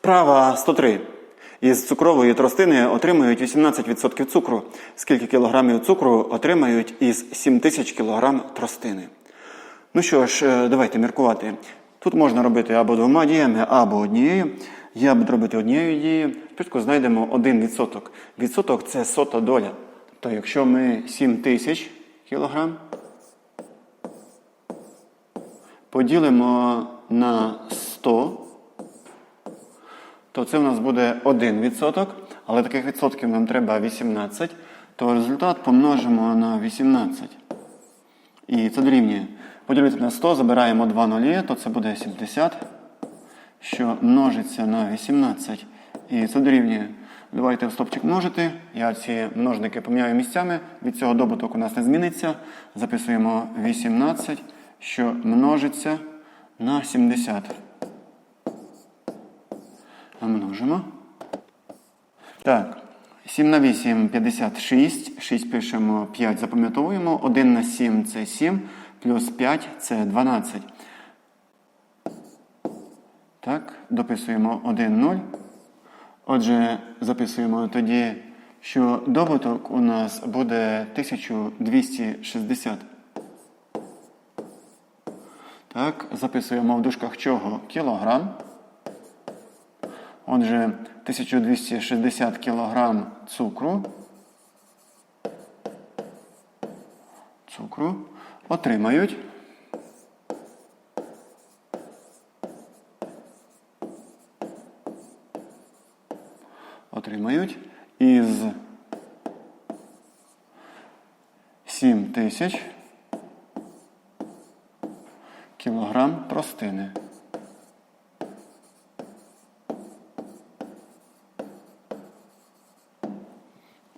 Вправа 103. Із цукрової тростини отримують 18% цукру. Скільки кілограмів цукру отримають із 7000 кілограм тростини? Ну що ж, е, давайте міркувати. Тут можна робити або двома діями, або однією. Я буду робити однією дією. Спочатку знайдемо 1%. Відсоток це сота доля. Тобто, якщо ми 7000 кілограм поділимо на 100, то це в нас буде 1%, але таких відсотків нам треба 18, то результат помножимо на 18. І це дорівнює. Поділити на 100, забираємо 2 нулі, то це буде 70, що множиться на 18. І це дорівнює. Давайте в стопчик множити. Я ці множники поміняю місцями. Від цього добуток у нас не зміниться. Записуємо 18, що множиться на 70. Множимо. Так. 7 на 8 56. 6 пишемо 5, запам'ятовуємо. 1 на 7 це 7, плюс 5 це 12. Так, дописуємо 1, 0. Отже, записуємо тоді, що добуток у нас буде 1260. Так, записуємо в дужках чого? Кілограм. Отже, 1260 кілограм цукру. Цукру отримають. Отримають із 7 тисяч кілограм простини.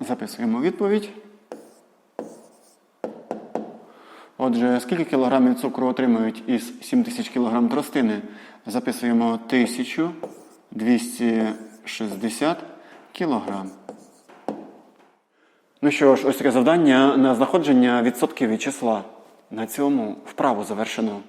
Записуємо відповідь. Отже, скільки кілограмів цукру отримують із 7000 кілограм тростини? Записуємо 1260 кілограм. Ну що ж, ось таке завдання на знаходження відсотків від числа. На цьому вправу завершено.